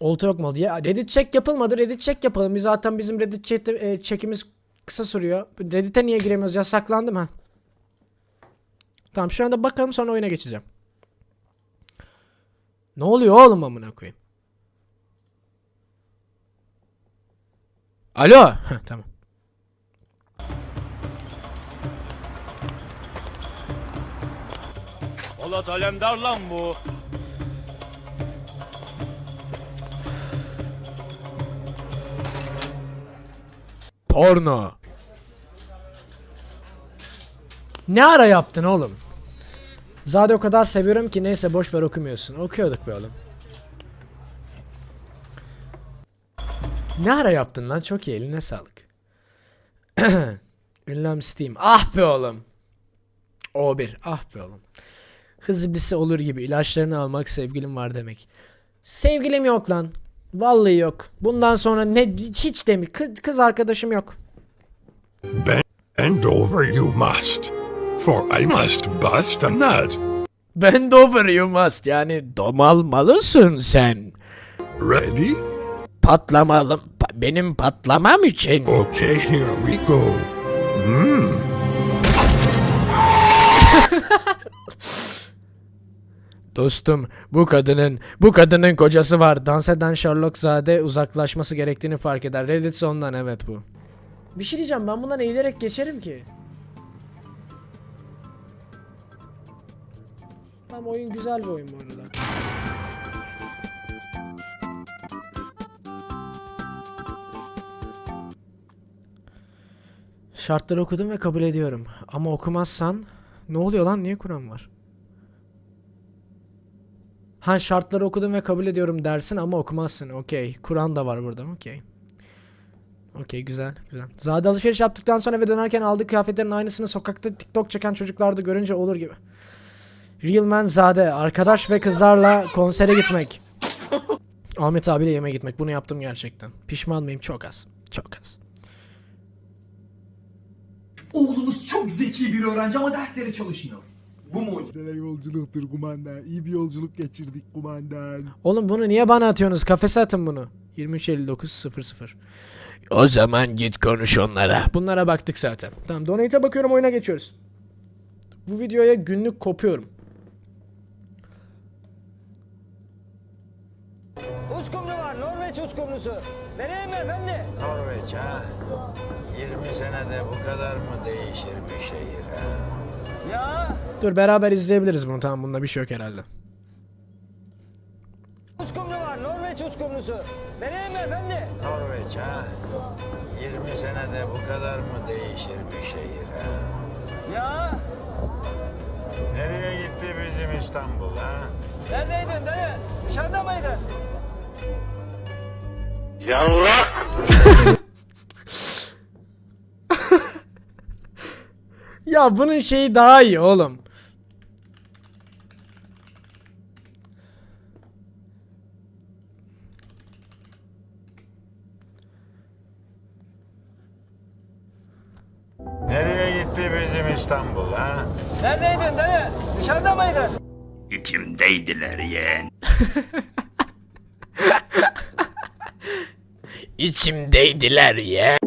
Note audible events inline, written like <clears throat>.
Olta yok mu diye. Reddit check yapılmadı. Reddit check yapalım. Biz zaten bizim Reddit check, e, check'imiz kısa sürüyor. Reddit'e niye giremiyoruz? Yasaklandı mı? Tamam şu anda bakalım sonra oyuna geçeceğim. Ne oluyor oğlum amına koyayım? Alo. <laughs> Tamam. Polat Alemdar lan bu. Porno. Ne ara yaptın oğlum? Zaten o kadar seviyorum ki neyse boş ver okumuyorsun. Okuyorduk be oğlum. Ne ara yaptın lan? Çok iyi eline sağlık. <clears throat> Ünlem Steam. Ah be oğlum. O1. Ah be oğlum. Hızlısı olur gibi ilaçlarını almak sevgilim var demek. Sevgilim yok lan. Vallahi yok. Bundan sonra ne hiç demi kız, kız arkadaşım yok. Bend over you must, for I must bust a nut. Bend over you must. Yani domalmalısın sen. Ready? Patlamalı. pa- benim patlamam için. Okay, here we go. <laughs> Dostum bu kadının bu kadının kocası var. Dans eden Sherlock Zade uzaklaşması gerektiğini fark eder. Reddit sondan evet bu. Bir şey diyeceğim ben bundan eğilerek geçerim ki. Tamam oyun güzel bir oyun bu arada. Şartları okudum ve kabul ediyorum. Ama okumazsan ne oluyor lan? Niye Kur'an var? Ha şartları okudum ve kabul ediyorum dersin ama okumazsın. Okey. Kur'an da var burada. Okey. Okey güzel güzel. Zade alışveriş yaptıktan sonra ve dönerken aldığı kıyafetlerin aynısını sokakta TikTok çeken çocuklarda görünce olur gibi. Real Man Zade. Arkadaş ve kızlarla konsere gitmek. Ahmet abiyle yemeğe gitmek. Bunu yaptım gerçekten. Pişman mıyım? Çok az. Çok az. Oğlunuz çok zeki bir öğrenci ama derslere çalışmıyor. Bu mu hocam? Güzel yolculuktur kumandan. İyi bir yolculuk geçirdik kumandan. Oğlum bunu niye bana atıyorsunuz? Kafese atın bunu. 23.59.00 O zaman git konuş onlara. Bunlara baktık zaten. Tamam donate'e bakıyorum oyuna geçiyoruz. Bu videoya günlük kopuyorum. Uskumru var, Norveç uskumrusu. Vereyim mi efendi? Norveç ha? 20 senede bu kadar mı değişir bir şehir ha? Ya, Dur beraber izleyebiliriz bunu. Tamam bunda bir şey yok herhalde. uskumru var, Norveç uskumrusu. Vereyim mi efendi? Norveç ha? 20 senede bu kadar mı değişir bir şehir ha? Ya, Nereye gitti bizim İstanbul ha? neredeydin dayı? Dışarıda mıydın? Ya bunun şeyi daha iyi oğlum. Nereye gitti bizim İstanbul ha? Neredeydin dayı? Dışarıda mıydın? İçimdeydiler yeğen. <laughs> İçimdeydiler ya.